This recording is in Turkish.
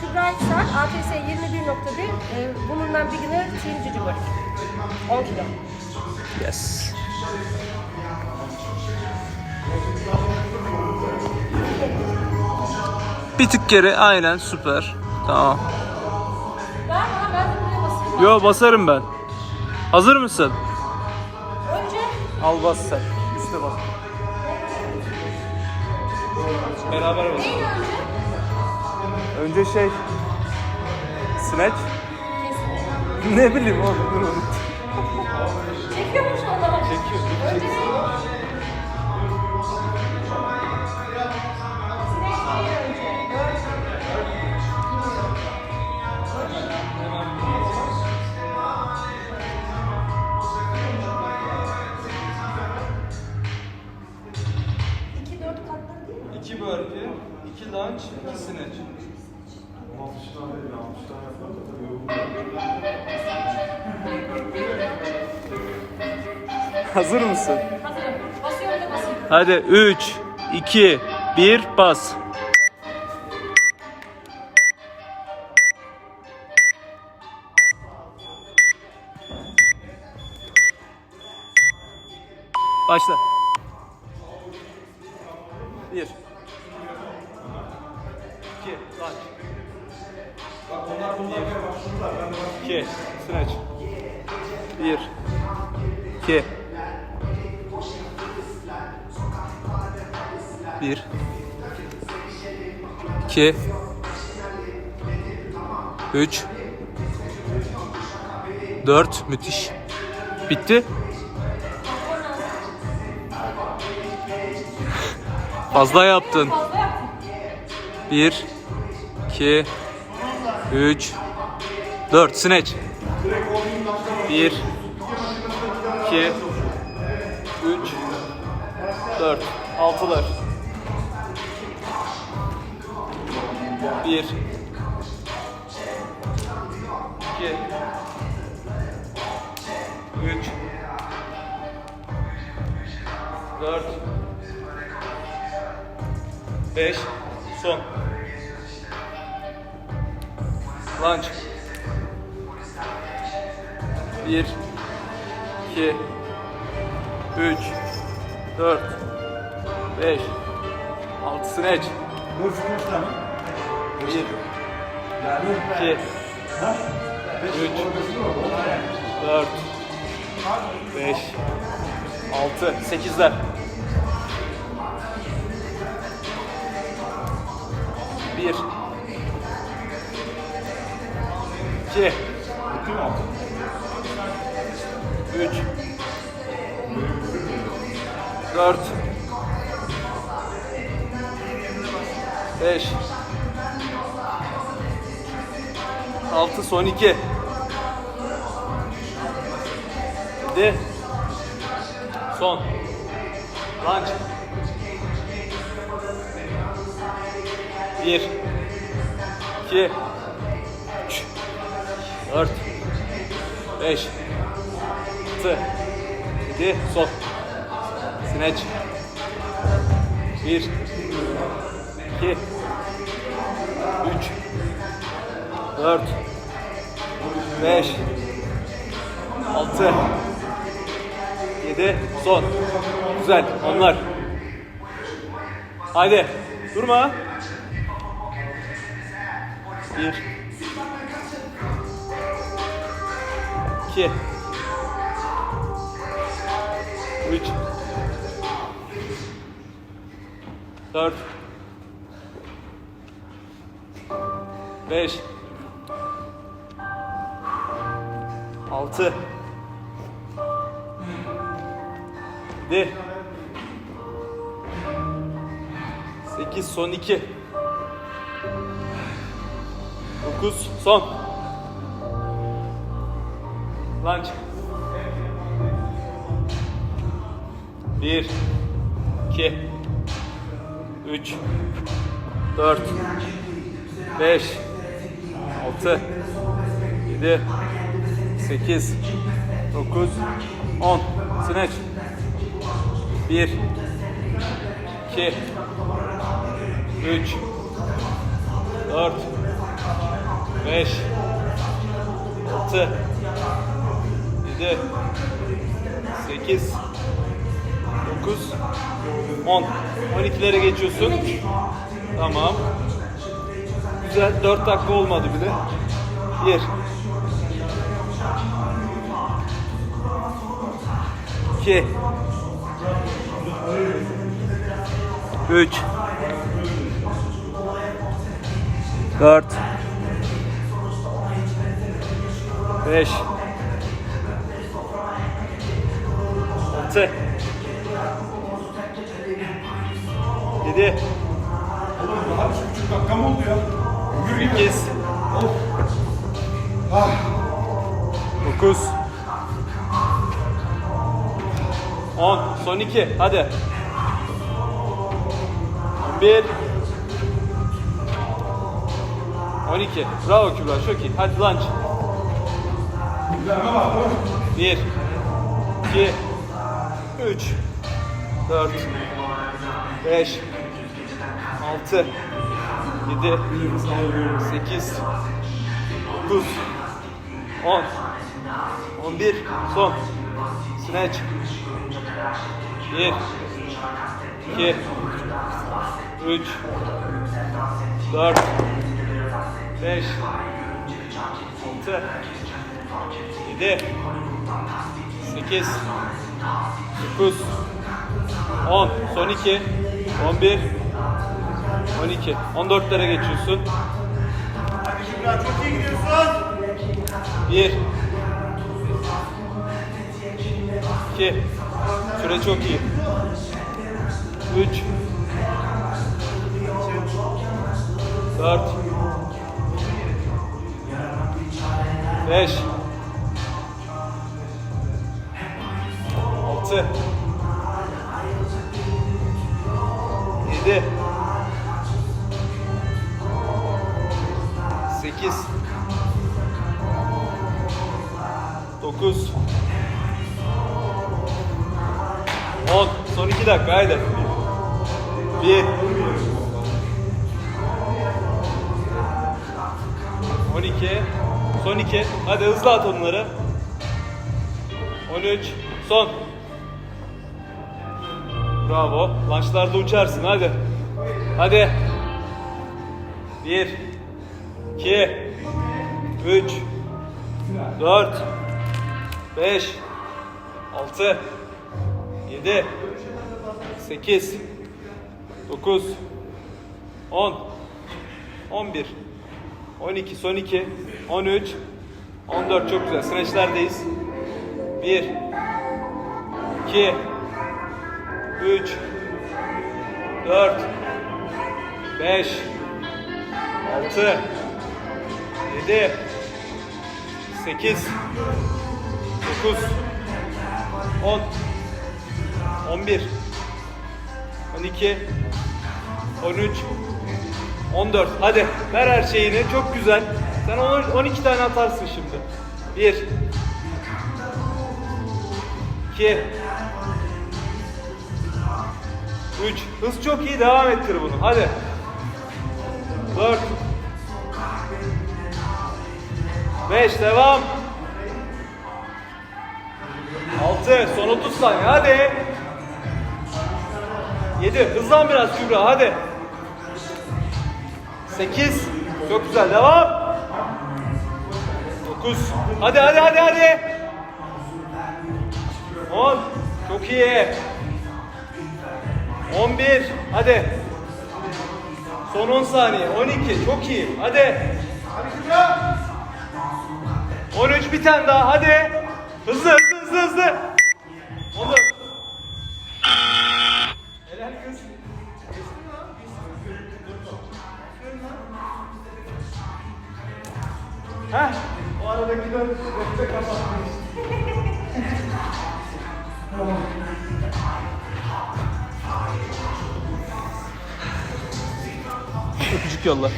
Kübra İksar, ATS 21.1, e, bunundan beginner team Cici 10 kilo. Yes. Bir tık geri aynen süper. Tamam. Ben de buraya basayım. Yo basarım ben. Hazır mısın? Önce Al bas sen. Üste bas. Beraber bas. neyin önce? Önce şey... Sinek. ne bileyim oğlum bunu unuttum. Çekiyormuş ondan. Çekiyor. Şey önce İki burpee, iki lunge, iki snatch. Hazır mısın? Hazırım. Basıyorum da. Hadi 3, 2, 1 bas. Başla. 2 Sıraç 1 2 1 2 3 4 müthiş. Bitti. Fazla yaptın. 1 2 bir. iki, Üç. Dört. Snatch. Bir. iki, Üç. Dört. Altılar. Bir. İki. Üç. Dört. Beş. Son. Lunge. Bir. iki, Üç. Dört. Beş. Altı snatch. Bu sonuçta mı? Bir. İki, Üç. Dört. Beş. Altı. Sekizler. Bir. İki. Bütün altı. Üç. Dört. Beş. Altı son iki. Yedi. Son. Lunge. Bir. iki, 4 5 6 7 sol. Sineç. 1 2 3 4 5 6 7 son. Güzel. Onlar. Haydi. Durma. 1 İki. Üç. Dört. Beş. Altı. Yedi. Sekiz son iki. Dokuz son. Lunge. Bir. iki, Üç. Dört. Beş. Altı. Yedi. Sekiz. Dokuz. On. Snatch. Bir. iki, Üç. Dört. 5 6 7 8 9 10 12'lere geçiyorsun. Tamam. Güzel. 4 dakika olmadı bile. 1 2 3 4 5 6 7 Oğlum daha üç buçuk dakika mı oldu ya? Yürü git. 8 Ah. 9 10 Son 2 hadi 11 12 Bravo Kübra çok iyi. Hadi lunch. Güzelme bak. Dur. 1 2 3 4 5 6 7 8 9 10 11 son. Snatch 1 2 3 4 5 6 7 8 9 10 son 2 11 12 14'lere geçiyorsun Hadi Kübra çok iyi gidiyorsun. 1 2 Süre çok iyi. 3 4 5 6 7 8 9 10 Son 2 dakika haydi. 1 12 Son 2 Hadi hızlı at onları. 13 Son Bravo. Lunchlarda uçarsın hadi. Hadi. 1 2 3 4 5 6 7 8 9 10 11 12 son 2 13 14 çok güzel. Snatchlerdeyiz 1 2 3 4 5 6 7 8 9 10 11 12 13 14 Hadi ver her şeyini çok güzel. Sen 10 12 tane atarsın şimdi. 1 2 3 Hız çok iyi devam ettir bunu. Hadi. 4 5 devam. 6 son 30 saniye hadi. 7 hızlan biraz Kübra hadi. 8 çok güzel devam. 9 hadi hadi hadi hadi. 10 çok iyi. 11 hadi. Son 10 saniye 12 çok iyi hadi. Hadi Kübra. 13 bir tane daha hadi. Hızlı hızlı hızlı hızlı. 14. Helal kız. Heh. O aradaki dön. Dörtte kapatmış. Öpücük yolla.